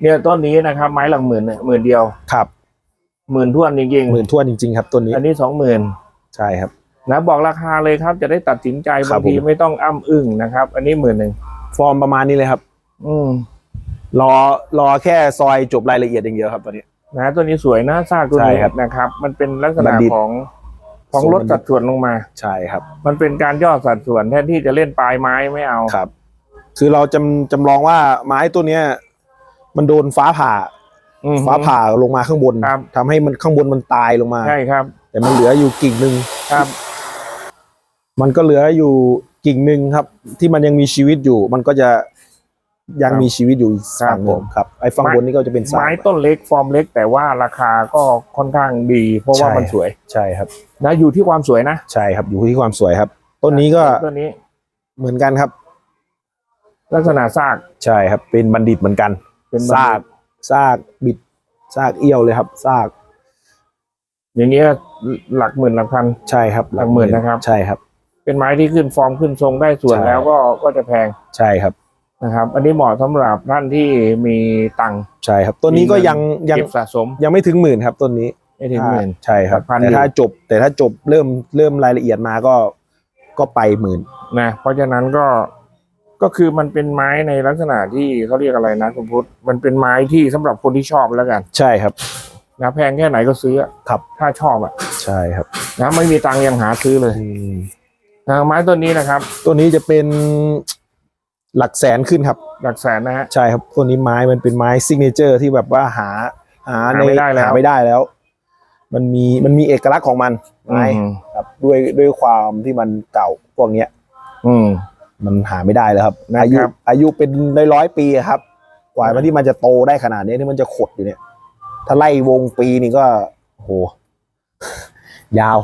เนี่ยต้นนี้นะครับ ไม้หลักหมื่นเนี่ยหมื่นเดียวครับหมื่นท้วนจริงหมื่นทวนจริง ๆ ครับต้นนี้ๆอันนี้สองหมื่นใช่ครับ นะบอกราคาเลยครับ จะได้ตัดสินใจครับางทีผม ไม่ต้องอ้ำอึ้งนะครับ อันนี้หมื่นหนึ่งฟอร์มประมาณนี้เลยครับ อืมรอรอแค่ซอยจบรายละเอียดอย่างเดียวครับตอนนี้ นะตัวนี้สวยนะซากตัวใช่นี้ครับนะครับ มันเป็นลักษบัณะณฑิตของของทรงลดบัณฑิต สัดส่วนลงมา ใช่ครับมันเป็นการย่อสัดส่วนแทนที่จะเล่นปลายไม้ไม่เอา ครับ คือเราจำจำลองว่าไม้ตัวเนี้ย มันโดนฟ้าผ่า อืมฟ้าผ่าลงมาข้างบนครับ ทำให้มันข้างบนมันตายลงมา ใช่ครับ แต่มันเหลืออยู่กิ่งหนึ่งครับ มันก็เหลืออยู่กิ่งหนึ่งครับ ที่มันยังมีชีวิตอยู่ มันก็จะยังครับมีชีวิตอยู่อีกครับฝั่งหนึ่ผงมครับไอ้ฝั่งบนนี่ก็จะเป็นสาไม้ต้นเล็กฟอร์มเล็ก แต่ว่าราคาก็ค่อนข้างดี เพราะว่าใช่มันสวยใช่ครับ นะอยู่ที่ความสวยนะใช่ครับอยู่ที่ความสวยครับ ต้นนี้ก็ต้นนี้เหมือนกันครับ ลักษณะซากใช่ครับ เป็นบัณฑิตเหมือนกัน เป็นบัณฑิตซากซากบิดซากเอี้ยวเลยครับซาก อย่างเงี้ยหลักหมื่นหลักพันใช่ครับหลักหมื่นนะครับ ใช่ครับ เป็นไม้ที่ขึ้นฟอร์มขึ้นทรงได้ส่วนใช่ แล้วก็ก็จะแพงใช่ครับ นะครับ อันนี้เหมาะสำหรับท่านที่มีตังค์ใช่ครับต้นนี้ก็ยังยังเก็บสะสมยังไม่ถึงหมื่นครับต้นนี้ไม่ถึงหมื่น ใช่ครับหลักพันแต่อยู่ถ้าจบ แต่ถ้าจบเริ่มเริ่มรายละเอียดมาก็ก็ไปหมื่นนะเพราะฉะนั้นก็ ก็คือมันเป็นไม้ในลักษณะที่เขาเรียกอะไรนะคุณพุทธมันเป็นไม้ที่สำหรับคนที่ชอบแล้วกันใช่ครับ นะแพงแค่ไหนก็ซื้ออะครับ ถ้าชอบอะใช่ครับนะไม่มีตังค์ยังหาซื้อเลยอืมนะไม้ต้นนี้นะครับตัวนี้จะเป็นหลักแสนขึ้นครับ หลักแสนนะฮะ ใช่ครับตัวนี้ไม้มันเป็นไม้ซิกเนเจอร์ที่แบบว่าหาหาหาในไม่ได้แล้ว หาไม่ได้แล้ว มันมีมันมีเอกลักษณ์ของมันไม้อืมครับด้วยด้วยความที่มันเก่าพวกเนี้ย อืม มันหาไม่ได้แล้วครับนะครับ อายุอายุเป็นร้อยร้อยๆปีครับ กว่ามันที่มันจะโตได้ขนาดนี้ที่มันจะขดอยู่เนี่ย ถ้าไล่วงปีนี่ก็โอ้โห ยาว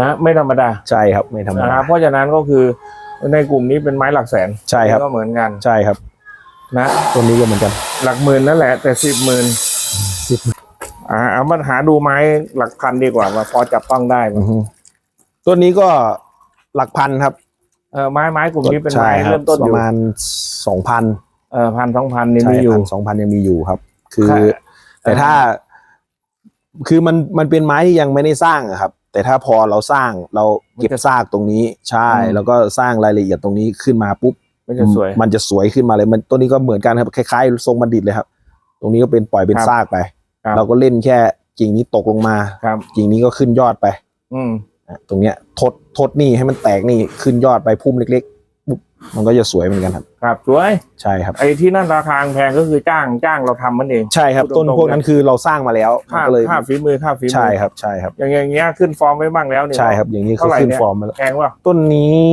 นะไม่ธรรมดาใช่ครับ ไม่ธรรมนะคดารับเพราะฉะนั้นก็คือในกลุ่มนี้เป็นไม้หลักแสนใช่ครับ ก็เหมือนกันใช่ครับนะตัวนี้ก็เหมือนกัน หลักหมื่นนั่นแหละ แต่สิบหมื่นสิบ อ่าเอามาหาดูไม้หลักพันดีกว่าว่าพอจับต้องได้ไหมอือฮึตัวนี้ก็หลักพันครับ เออไม้ไม้กลุ่มนี้เป็นใช่ไม้ครัเริ่บมต้นปอยู่ระมาณสองพันเออพันสองพันนี่ใช่มีอยู่พันสองพันยังมีอยู่ครับ คือค่ะแต่ถ้า คือมันมันเป็นไม้ที่ยังไม่ได้สร้างอะครับ แต่ถ้าพอเราสร้างเราเก็บซากตรงนี้ ใช่อืมแล้วก็สร้างรายละเอียดตรงนี้ขึ้นมาปุ๊บมันจะสวยมันจะสวยขึ้นมาเลยมันตัวนี้ก็เหมือนกันครับคล้ายๆทรงบัณฑิตเลยครับ ตรงนี้ก็เป็นปล่อยเป็นครับซากไปครับเราก็เล่นแค่กิ่งนี้ตกลงมาครับกิ่งนี้ก็ขึ้นยอดไป อืมอะ ตรงเนี้ยทดทดนี่ให้มันแตกนี่ขึ้นยอดไปพุ่มเล็กๆปุ๊บมันก็จะสวยเหมือนกันครับ ครับสวยใช่ครับ ไอ้ที่นั่นราคาแพงก็คือจ้างจ้างเราทำมันเอง ใช่ครับพูดต้นตรงๆพวกนั้นคือเราสร้างมาแล้วค่าก็เลยค่าฝีมือค่าฝีมือใช่ครับใช่ครับ อย่างอย่างเงี้ยขึ้นฟอร์มไว้บ้างแล้วเนี่ยใช่ครับอย่างนี้เท่าเขาไหร่ขึ้นเนี่ยฟอร์มมาแล้วแพงว่าต้นนี้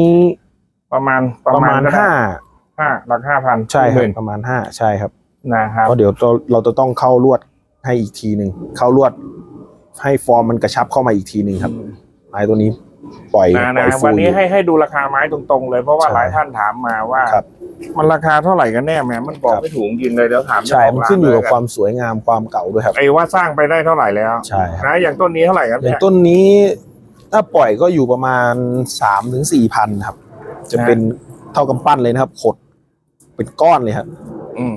ประมาณประมาณก็ได้ห้าห้าหลักห้าพันใช่คหรับมื่นประมาณห้าใช่ครับนะครับเพราะเดี๋ยวเราเราจะต้องเข้าลวดให้อีกทีหนึ่งเข้าลวดให้ฟอร์มมันกระชับเข้ามาอีกทีหนึ่งครับ ไม้ตัวนี้ปล่อยนะปล่นะอยฟูวันนี้อยู่ ให้ให้ดูราคาไม้ตรงๆเลยเพราะว่าใช่หลายท่านถามมาว่า ครับมันราคาเท่าไหร่กันแน่แหมมันบอกครับ ไม่ถูกจริงเลยเดี๋ยวถามใช่เจ้าขงมันขึ้นอยู่กับร้ความสวยงามความเก่าด้วยครับ ไอ้ว่าสร้างไปได้เท่าไหร่แล้วใช่ครับนะอย่างต้นนี้เท่าไหร่กันอย่าเนี่งยต้นนี้ถ้าปล่อยก็อยู่ประมาณสามถึงสี่พันครับ จะนะเป็นเท่ากำปั้นเลยนะครับขดเป็นก้อนเลยครับอืม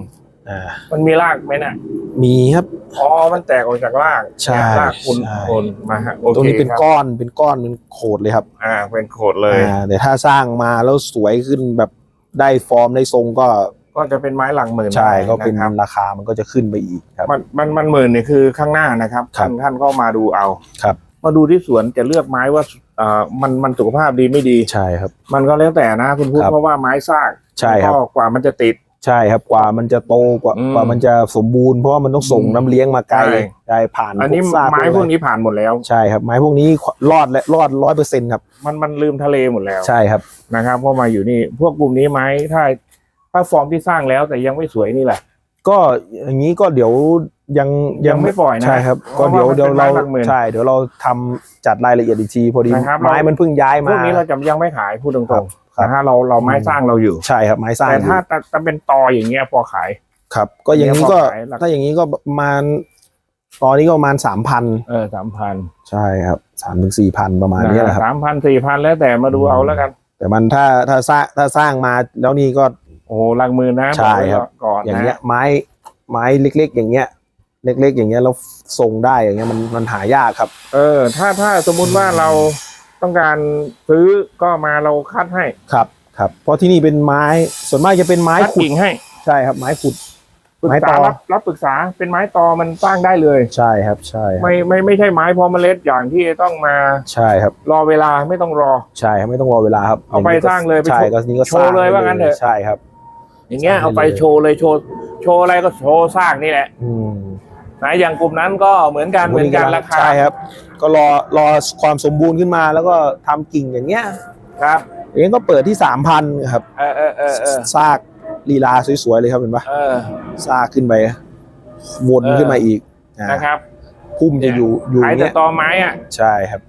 อ่ามันมีรากไหมเนี่ยมีครับ อ๋อ มันแตกออกจากรากใช่รากคุณใช่ คนมาฮะโอตรงเคนี้เป็นครับก้อนเป็นก้อนเป็นโขดเลยครับอ่าเป็นโขดเลย อ่าแต่ถ้าสร้างมาแล้วสวยขึ้นแบบได้ฟอร์มได้ทรงก็ก็จะเป็นไม้หลังหมื่นใช่ได้ก็เป็นนะครับราคามันก็จะขึ้นไปอีกครับ มันมันมันหมื่นเนี่ยคือข้างหน้านะครับครัท่าบนท่านก็มาดูเอาครับ มาดูที่สวนจะเลือกไม้ว่าเอ่อมันมันสุขภาพดีไม่ดี ใช่ครับ มันก็แล้วแต่นะคุณพูดครับเพราะว่าไม้ซากใช่ครับ ก็กว่ามันจะติด ใช่ครับกว่ามันจะโตกว่าอืม กว่ามันจะสมบูรณ์เพราะว่ามันต้องส่งอืมน้ำเลี้ยงมาไกลใช่ใช่ผ่านอันนี้พวกซากไม้พวกนี้ผ่านหมดแล้ว ใช่ครับไม้พวกนี้รอดและรอดร้อยเปอร์เซ็นต์ครับมันมันลืมทะเลหมดแล้วใช่ครับ นะครับเพราะมาอยู่นี่ พวกกลุ่มนี้ไม้ถ้า ถ้าฟอร์มที่สร้างแล้วแต่ยังไม่สวยนี่แหละ ก็อย่างนี้ก็เดี๋ยวยังยังไม่ปล่อยนะใช่ครับเพก็ราะเดี๋ยวว่ามันเดี๋ยวเป็นไม้เราหลักหมื่นใช่เดี๋ยวเราทำจัดรายละเอียดอีกทีพอดีนะครับไม้เรามันเพิ่งย้ายพมาวกนี้เราจะยังไม่ขายพูดตรงครับๆ นะฮะเราเราไม้สร้างเราอยู่ ใช่ครับไม้สร้างแต่ถ้าอยู่ถ้าถ้าเป็นตออย่างเงี้ยพอขาย ครับ ก็อย่างนี้ก็เนี่ยพอขายหลักถ้าอย่างนี้ก็ประมาณตอนนี้ก็ประมาณสามพันเออสามพันใช่ครับสามถึงสี่พันประมาณนี้แหละครับสามพันสี่พันแล้วแต่มาดูเอาแล้วกัน แต่มันถ้าถ้าสร้างถ้าสร้างมาแล้วนี่ก็ โอ้โหหลักหมื่นนะใช่ครับอกไว้ก่อนอย่างนะเงี้ยไม้ไม้เล็ก ๆ อย่างเงี้ย เล็ก ๆ อย่างเงี้ยแล้วทรงได้อย่างเงี้ยมันมันหายากครับ เออ ถ้าถ้าสมมุติว่าเรา ต้องการซื้อก็มาเราคัดให้ครับครับ เพราะที่นี่เป็นไม้ส่วนมากจะเป็นไม้คัดขุดกิ่งให้ใช่ครับ ไม้ขุด ปรึกไม้ตษาอ รับรับปรึกษาเป็นไม้ตอมันสร้างได้เลย ใช่ครับใช่ครับไม่ไม่ไม่ใช่ไม้พอเมล็ดอย่างที่ต้องมาใช่ครับ รอเวลาไม่ต้องรอ ใช่ครับไม่ต้องรอเวลาครับเอาไปย่นี้ก็สร้างเลยไปใช่โชว์ก็นี่ก็โชว์สร้งเลยว่างั้นเถอะ ใช่ครับ อย่างเงี้ยสร้างเอาไปได้เลย โชว์เลยโชว์โชว์อะไรก็โชว์สร้างนี่แหละ อืม นะอย่างกลุ่มนั้นก็เหมือนกันเหมือนกันราคาใช่ครับ ก็รอรอความสมบูรณ์ขึ้นมาแล้วก็ทำกิ่งอย่างเงี้ยครับเองก็เปิดที่สามพันครับเออเออเออเออซากลีลาสวยๆเลยครับเห็นปะเออซากขึ้นไปวนเออขึ้นมาอีกอ่านะครับพุ่มจะอยู่อยู่ขายแต่เนี้ยตอไม้อะใช่ครับ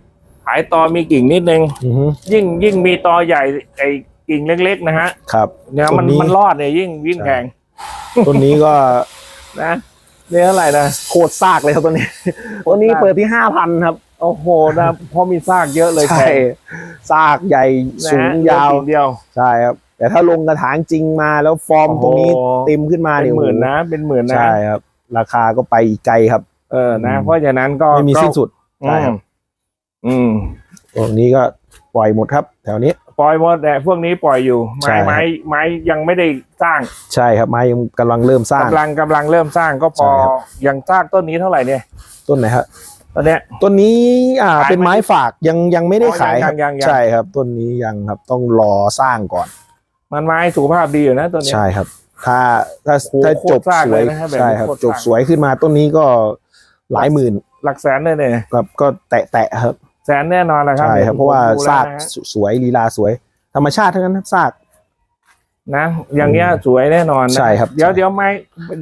ขายตอมีกิ่งนิดนึงอือฮึยิ่งยิ่งมีตอใหญ่ไอ้กิ่งเล็ก ๆ นะฮะครับเนี่ยมันต้นนี้มันรอดเนี่ยยิ่งยิ่งใช่แพงต้นนี้ก็นะ เนี่ยเท่าไหร่นะโคตรซากเลยครับต้นนี้ต้นนี้เปิดที่ห้าพันครับ โอ้โหนะเพราะมีซากเยอะเลยแพใช่งซากใหญ่นะสูฮะงยาวเลือกกิ่งเดียวใช่ครับแต่ถ้าลงกระถางจริงมาแล้วฟอร์มโอ้โหตรงนี้เต็มขึ้นมาเป็นเนี่ยหมื่นนะ เป็นหมื่นนะใช่ครับ ราคาก็ไปอีกไกลครับ เออนะอืมเพราะฉะนั้นก็ไม่มีก็สิ้นสุดอืใช่ครัมบอืมตรงนี้ก็ปล่อยหมดครับ แถวนี้ ปล่อยหมดแต่พวกนี้ปล่อยอยู่ใช่ไม้ครับไม้ไม้ยังไม่ได้สร้างใช่ครับไม้ยังกำลังเริ่มสร้างกำลังกำลังเริ่มสร้างก็พอใช่ครับยังสร้างต้นนี้เท่าไหร่เนี่ย ต้นไหนครับตอนเนี้ยต้นนี้อ่าขายไหมเป็นไม้ฝากยังยังไม่ได้อ๋อขายครับยังยังยังใช่ครับ ต้นนี้ยังครับต้องรอสร้างก่อน มันไม้สุขภาพดีอยู่นะตัวเนี้ยใช่ครับ ถ้าถ้าโอ้โหถ้าโคจตบรสร้างสเลวยยนะฮะแบบนี้ใช่ครับโคตรจบสร้างสวยขึ้นมาต้นนี้ก็หลายหมื่นหลักแสนเลยเนี่ยครับก็แตะแตะๆครับ แสนแน่นอนแหละครับใช่ครับเพราะว่าผมดูซากแล้วนะฮะสวยลีลาสวย ธรรมชาติทั้งนั้นครับซากนะ อย่างเงี้ยสวยแน่นอนนะใช่ครับเดี๋ยวใช่เดี๋ยวไม้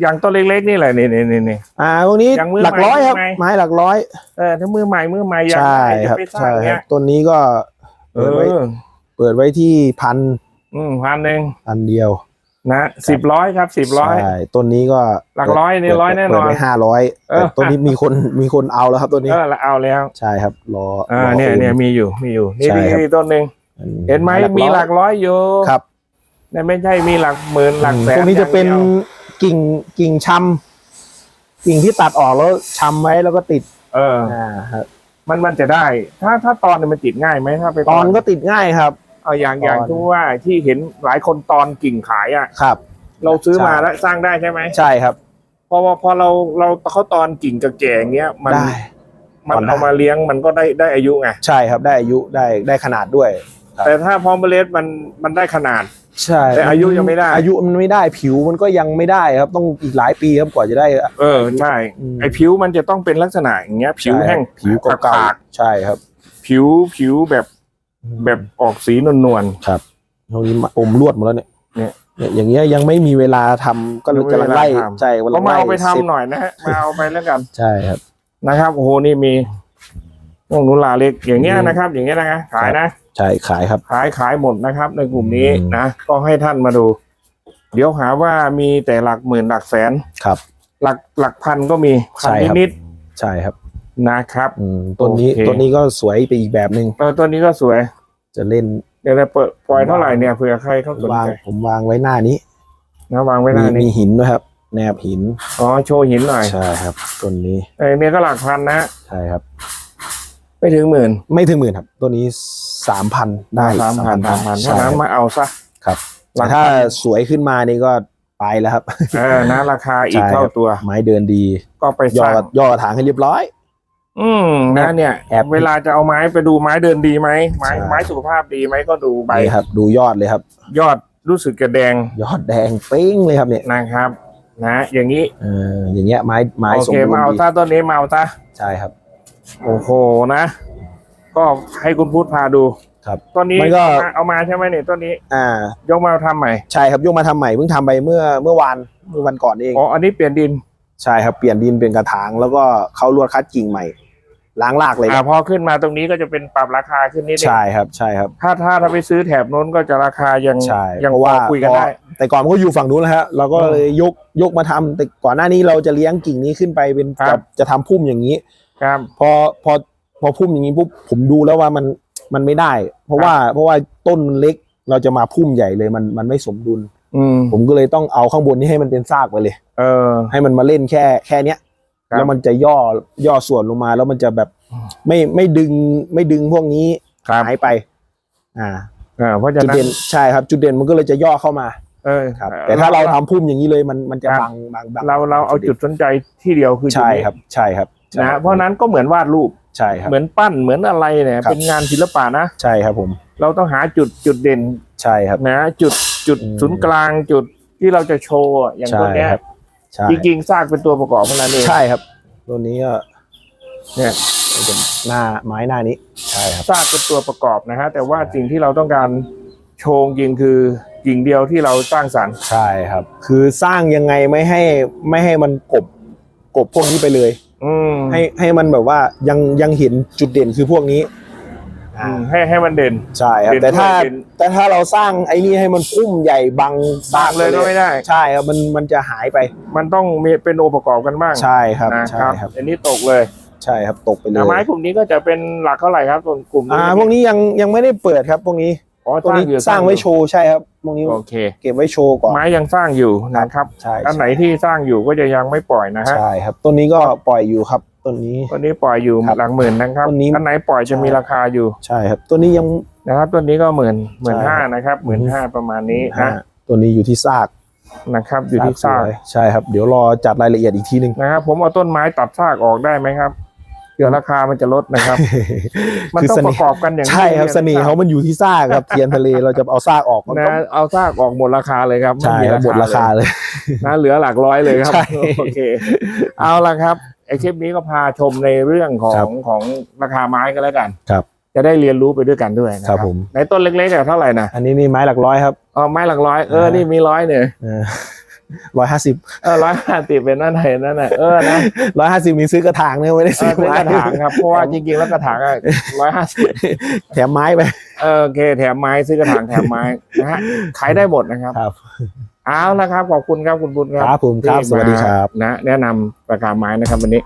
อย่างต้นเล็กๆนี่แหละนี่นี่นี่นี่อ่าพวกนี้อย่างมือหลักร้อยครับใหม่ไม้หลักร้อยเออถ้ามือใหม่มือใหม่อย่างใช่ไรจะครับไปสร้าใช่งครัเงี้บยต้นนี้ก็เอเปิดไว้อเปิดไว้ที่พันอืมพันหนึ่งพันเดียว นะสิบร้อยครับสิบร้อยใช่ต้นนี้ก็หลักร้อยนี่เปิดร้อยแน่นอนเปิดไว้ห้าร้อยเออต้นนี้มีคนมีคนเอาแล้วครับต้นนี้เออละเอาแล้วใช่ครับรออ่ารอเนี่ยโอเนี่ยมีอยู่มีอยู่นี่ใช่นี่ครับนี่ต้นหนึ่งเห็นไหมมีหลักร้อยอยู่ครับเนี่ยไม่ใช่มีหลักหมื่นหลักแสนตรงนี้จะเป็นอย่างดียวกิ่งกิ่งชำกิ่งที่ตัดออกแล้วชำไว้แล้วก็ติด เอออ่าครับมันมันจะได้ ถ้าถ้าตอนเนี่ยมันติดง่ายไหมถ้าไปตอนก็ติดง่ายครับ เอาอย่างอย่างตอนที่ว่าที่เห็นหลายคนตอนกิ่งขายอะครับ เราซื้อมาใช่แล้วสร้างได้ใช่ไหมใช่ครับเพราะว่าพอเราเราเขาตอนกิ่งกับแก่อย่างเงี้ยมันได้มันตอนได้เอามาเลี้ยงมันก็ได้ได้อายุไงใช่ครับได้อายุได้ได้ขนาดด้วยครับแต่ถ้าพอเมล็ดมันมันได้ขนาด ใช่แต่อายุยังไม่ได้ อายุมันไม่ได้ผิวมันก็ยังไม่ได้ครับต้องอีกหลายปีครับกว่าจะได้ เออใช่อืมไอผิวมันจะต้องเป็นลักษณะอย่างเงี้ย ผิวแห้งใช่ผิวเก่าขาดๆใช่ครับๆผิวผิวแบบ แบบออกสีนวลครับตรงนี้อมลวดหมดแล้วเนี่ยเนี่ย เนี่ยอย่างเงี้ยยังไม่มีเวลาทำก็เลยยังไม่มีกำลังไล่เวลาทำใช่ๆกำลัก็งมาไล่เอาไปทำเสร็จหน่อยนะฮะมาเอาไปแล้วกันใช่ครับ นะครับโอ้โหนี่มีพวกนุลาเล็กอย่างเงี้ยอืมนะครับ อย่างเงี้ยนะขายนะ ใช่ขายครับ ขายขายหมดนะครับ ในกลุ่มนี้อืม นะ ก็ให้ท่านมาดู เดี๋ยวหาว่ามีแต่หลักหมื่นหลักแสน ครับ หลักหลักพันก็มีพันใช่ครับ นิดใช่ครับๆ นะครับอืมต้นนี้โอเค ต้นนี้ก็สวยไปอีกแบบหนึ่งเออตัวนี้ก็สวย จะเล่นเดี๋ยวจะเปิดปล่อยเท่าไหร่เนี่ยเผื่อใครเขาสนวางใจผมวางไว้หน้านี้นะวางไว้หมีน้ามีนี้หินด้วยครับ แนบหินอ๋อโชว์หินหน่อยใช่ครับต้นนี้เออเนี่ยก็หลักพันนะใช่ครับ ไม่ถึงหมื่นไม่ถึงหมื่นครับตัวนี้สามพันได้สามพันสามพันใช่เท่านั้นครับมาเอาซะ ครับหลัแต่กถ้าสวยขึ้นมานี่ก็ไปแล้วครับ เออนะราคาอีกใช่เท่าครับตัว ไม้เดินดีก็ไปย่สอร้าง ย่อกระถางให้เรียบร้อย อืมนะเนี่ยแอบ เวลาจะเอาไม้ไปดูไม้เดินดีไหมไม้ใช่ ไม้สุขภาพดีไหมก็ดูใบนี่ครับ ดูยอดเลยครับ ยอดรู้สึกกระแดงยอดแดงเป้งเลยครับเนี่ยนะครับ นะ อย่างนี้เอออย่างเงี้ยไม้ไม้โอสมเคบูรมาเอาณ์ดีซะต้นนี้มาเอาซะใช่ครับ โอ้โหนะ ก็ให้คุณพูดพาดูครับต้นนี้มันก็ เอามาเอามาใช่ไหมเนี่ยต้นนี้ อ่า ยกมาทำใหม่ใช่ครับยกมาทำใหม่เพิ่งทำไปเมื่อเมื่อวานเมื่อวันก่อนเอง อ๋ออันนี้เปลี่ยนดินใช่ครับเปลี่ยนดินเป็นกระถางแล้วก็เขาลวดคัดกิ่งใหม่ ล้างรากเลยคอ่ารับพอขึ้นมาตรงนี้ก็จะเป็นปรับราคาขึ้นนิดนึงใช่ครับใช่ครับ ถ้าถ้าถ้าไปซื้อแถบนู้นก็จะราคายังใช่ยังเพราะพอว่าคุยกันได้พอแต่ก่อนมันก็อยู่ฝั่งนู้นแล้วฮะเราก็อืมเลยยกยกมาทำแต่ก่อนหน้านี้เราจะเลี้ยงกิ่งนี้ขึ้นไปเป็นครับจะจะทำพุ่มอย่างนี้ครับพอพอพอพุ่มอย่างนี้ปุ๊บผมดูแล้วว่ามันมันไม่ได้ เพราะว่าเพราะว่าต้นมันเล็กเราจะมาพุ่มใหญ่เลยมันมันไม่สมดุล อืมผมก็เลยต้องเอาข้างบนนี้ให้มันเป็นซากไปเลย เออ ให้มันมาเล่นแค่แค่เนี้ย ครับแล้วมันจะย่อย่อส่วนลงมา แล้วมันจะแบบไม่ไม่ดึงไม่ดึงพวกนี้ครับ หายไป อ่าเออเพราะฉะจุดนั้นเด่นใช่ครับ จุดเด่นมันก็เลยจะย่อเข้ามาเออครับ แต่ถ้าเราทำพุ่มอย่างนี้เลยมันมันจะครับบังบังบังเราเราเอาจุดสนใจที่เดียวคือจุดใช่นี้ครับ ใช่ครับใช่นะเพราะฉะนั้นก็เหมือนวาดรูป ใช่ครับ เหมือนปั้นเหมือนอะไรเนี่ย ครับ เป็นงานศิลปะนะ ใช่ครับผม เราต้องหาจุดจุดเด่นใช่ครับ นะ จุดจุดอืมศูนย์กลางจุดที่เราจะโชว์อะอย่างใช่ตัวเนี้ยครับ ใช่จริงๆสร้างเป็นตัวประกอบเท่านั้นเองใช่ครับ ตัวนี้ก็เนี่ยเป็นหน้าไม้หน้านี้ใช่ครับสร้างเป็นตัวประกอบนะฮะแต่ว่าสิ่งที่เราต้องการโชว์จริงคือกิ่งเดียวที่เราสร้างสรรค์ใช่ครับ คือสร้างยังไงไม่ให้ไม่ให้มันกบกบพวกนี้ไปเลย อืมให้ให้มันแบบว่ายังยังเห็นจุดเด่นคือพวกนี้ อือ่ามให้ให้มันเด่น ใช่ครับ เด่นแต่ถ้าด้วยเด่นแต่ถ้าเราสร้างไอ้นี่ให้มันพุ่มใหญ่บังสร้างเลยก็ไม่ได้ ใช่ครับมันมันจะหายไป มันต้องมีเป็นองค์ประกอบกันบ้างใช่ครับนะใช่ครับครับอันนี้ตกเลยใช่ครับตกไปเลยไม้กลุ่มนี้ก็จะเป็นหลักเท่าไหร่ครับส่วนกลุ่มอ่าพวกนี้ยังยังไม่ได้เปิดครับพวกนี้อ๋อตัวนี้อยู่สร้างไว้โชว์ใช่ครับพวกนี้โอเค เก็บไว้โชว์ก่อนไม้ยังสร้างอยู่นะครับใช่อันไหนที่สร้างอยู่ก็จะยังไม่ปล่อยนะฮะใช่ครับต้นนี้ก็ปล่อยอยู่ครับ ต้นนี้ต้นนี้ปล่อยอยู่ครับหลักหมื่นนะครับต้นนี้ อันไหนปล่อยจะมีราคาอยู่ใช่ครับต้นนี้ยัง นะครับต้นนี้ก็หมื่นหมื่นใช่ห้าครับนะครับหมื่นห้าประมาณนี้ห้านะตัวนี้อยู่ที่ซากนะครับ อยู่ที่ซากสวยใช่ครับ เดี๋ยวรอจัดรายละเอียดอีกทีหนึ่ง นะครับ ผมเอาต้นไม้ตัดซากออกได้ไหมครับเดี๋ยวราคามันจะลดนะครับ มันคือต้องเสปน่ระห์กอบกันอย่างใช่ครับที่เสน่ห์เขามันอยู่ที่ซากครับ เทียนทะเลเราจะเอาซากออกมันนะก็เอาซากออกหมดราคาเลยครับใช่ไม่มีครับหมดราคาเลย นะเหลือหลักร้อยเลยครับใช่ โอเค เอาละครับ ไอคลิปนี้ก็พาชมในเรื่องขอครังบของราคาไม้กันแล้วกันครับ จะได้เรียนรู้ไปด้วยกันด้วยนะครับผม ในต้นเล็กๆอะเท่าไหร่นะอันนี้นี่ไม้หลักร้อยครับอ๋อไม้หลักร้อยเอออ่านี่นี่มีร้อยเนี่ยร้อยห้าสิบเออร้อยห้าสิบเป็นนั่นไหนนั่นน่ะเออนะร้อยห้าสิบมีซื้อกระถางเนี่ยไม่ได้เอซื้ออซื้อไม้กระถางครับเพราะว่าจริงๆแล้วกระถางร้อยห้าสิบแถมไม้ไป เออโอเคแถมไม้ซื้อกระถางแถมไม้นะฮะขายได้หมดนะครับ ครับ เอาละครับขอบคุณครับคุณบุญครัครับผมครับที่สวัสดีครับมานะแนะนำราคาไม้นะครับวันนี้